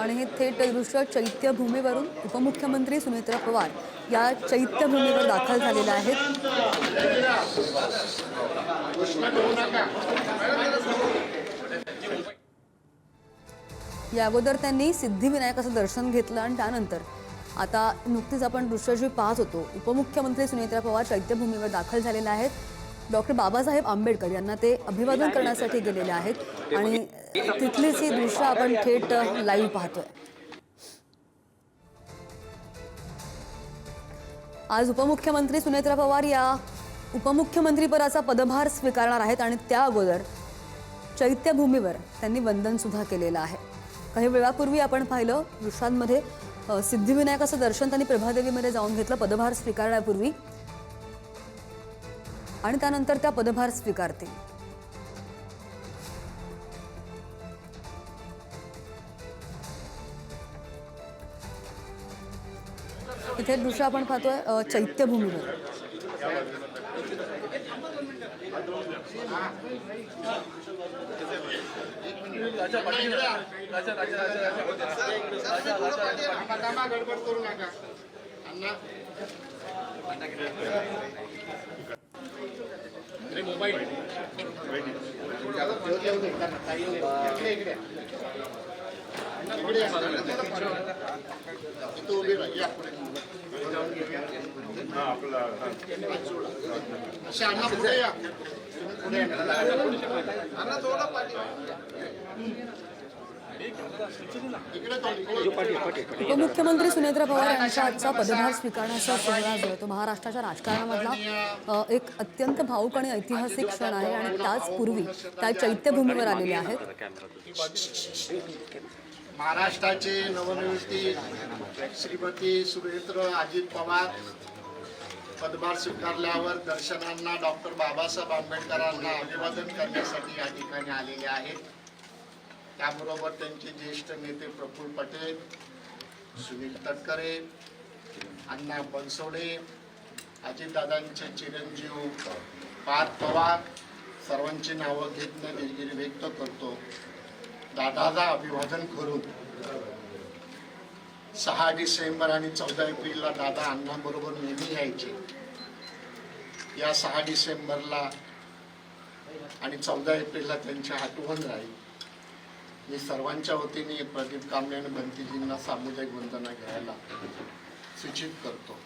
आणि हे थेट दृश्य चैत्यभूमीवरून उपमुख्यमंत्री सुमित्रा पवार या चैत्यभूमीवर दाखल झालेल्या आहेत. या अगोदर त्यांनी सिद्धिविनायकाचं दर्शन घेतलं आणि त्यानंतर आता नुकतीच आपण दृश्य जी पाहत होतो उपमुख्यमंत्री सुनेत्रा पवार चैत्यभूमीवर दाखल झालेल्या आहेत. डॉक्टर बाबासाहेब आंबेडकर यांना ते अभिवादन करण्यासाठी गेलेले आहेत आणि तिथलीच ही दृश्य आपण थेट लाईव्ह पाहतोय. आज उपमुख्यमंत्री सुनेत्रा पवार या उपमुख्यमंत्रीपदाचा पदभार स्वीकारणार आहेत आणि त्या अगोदर चैत्यभूमीवर त्यांनी वंदन सुद्धा केलेलं आहे. काही वेळापूर्वी आपण पाहिलं दृश्यांमध्ये सिद्धिविनायकाचं दर्शन त्यांनी प्रभादेवीमध्ये जाऊन घेतलं पदभार स्वीकारण्यापूर्वी. आणि त्यानंतर त्या पदभार स्वीकारतील. इथे दृश्य आपण पाहतोय चैत्यभूमीवर. गडबड करू नका पुढे या. पुढे थोडा उपमुख्यमंत्री सुनेत्रा पवार यांच्या आजचा पदभार स्वीकारण्याचा सोहळा जो आहे तो महाराष्ट्राच्या राजकारणामधला एक अत्यंत भाऊक आणि ऐतिहासिक क्षण आहे आणि त्याच पूर्वी त्या चैत्यभूमीवर आलेले आहेत. महाराष्ट्राचे नवनिवृत्ती श्रीमती सुरेंद्र अजित पवार पदभार स्वीकारल्यावर दर्शनांना डॉक्टर बाबासाहेब आंबेडकरांना अभिवादन करण्यासाठी या ठिकाणी आलेले आहेत. त्याबरोबर त्यांचे ज्येष्ठ नेते प्रफुल्ल पटेल सुनील तटकरे अण्णा बनसोडे अजितदादांचे चिरंजीव पार्थ पवार सर्वांची नावं घेत दिलगिरी व्यक्त करतो. दादाला अभिवादन करून सहा डिसेंबर आणि चौदा एप्रिलला दादा अण्णांबरोबर नेहमी यायचे. या सहा डिसेंबरला आणि चौदा एप्रिलला त्यांची आठवण राहील. मी सर्वांच्या वतीने प्रदीप कांबळे आणि बंतीजींना सामुदायिक वंदना घ्यायला सूचित करतो.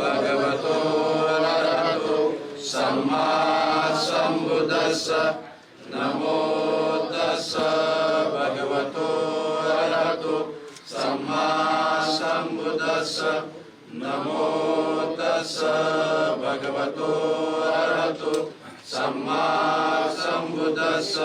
भगवतो अरहतो सम्मा सम्मा सम्बुद्धस्स नमो तस्स भगवतो अरहतो। सम्मा सम्बुद्धस्स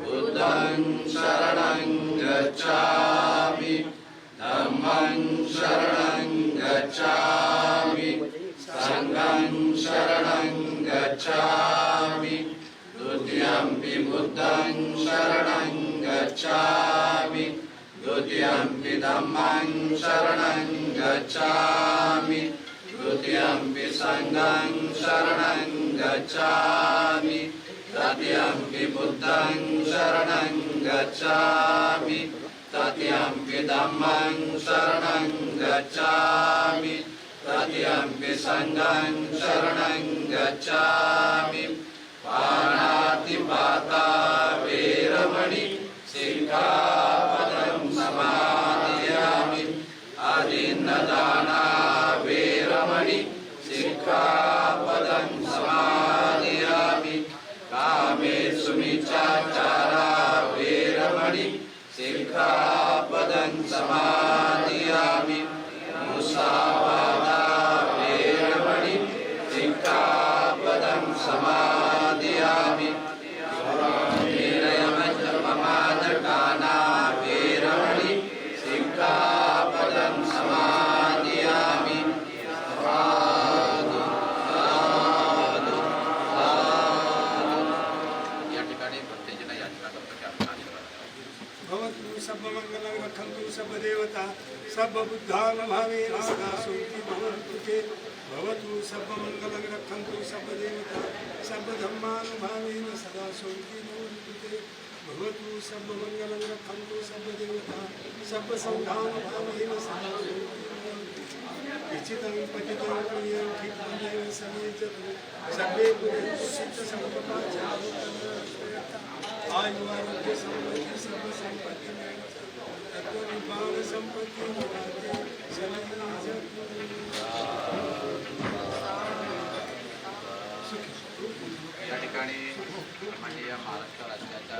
बुद्धं शरणं गच्छामि। धम्मं शरणं गच्छामि। सङ्घं शरणं गच्छामि। द्वितीयम्पि बुद्धं शरणं गच्छामि। शरणं गच्छामि। द्वितीयां पि सङ्गं शरणं गच्छामि। तद्यां पि बुद्धं शरणं गच्छामि। तद्यां पिधामं शरणं गच्छामि। तद्यां पि सङ्गं शरणं गच्छामि। पाणातिपाता सर्वबुद्धानुभावेन सदा सुखी भवन्तु ते भवतु सर्वमङ्गलं रक्षन्तु सर्वदेवता सर्वधर्मानुभावेन सदा सुखी भवन्तु ते भवतु सर्वमङ्गलं रक्षन्तु सर्वदेवता सर्वसङ्घानुभावेन सदा सुखी भवन्तु इच्छितं पतितं पुण्यं क्षिप्रमेव समेजतु सर्वे आज हमारे की संपत्ति सब संपत्ति भाव संपत्ति या ठिकाणी माननीय महाराष्ट्र राज्याच्या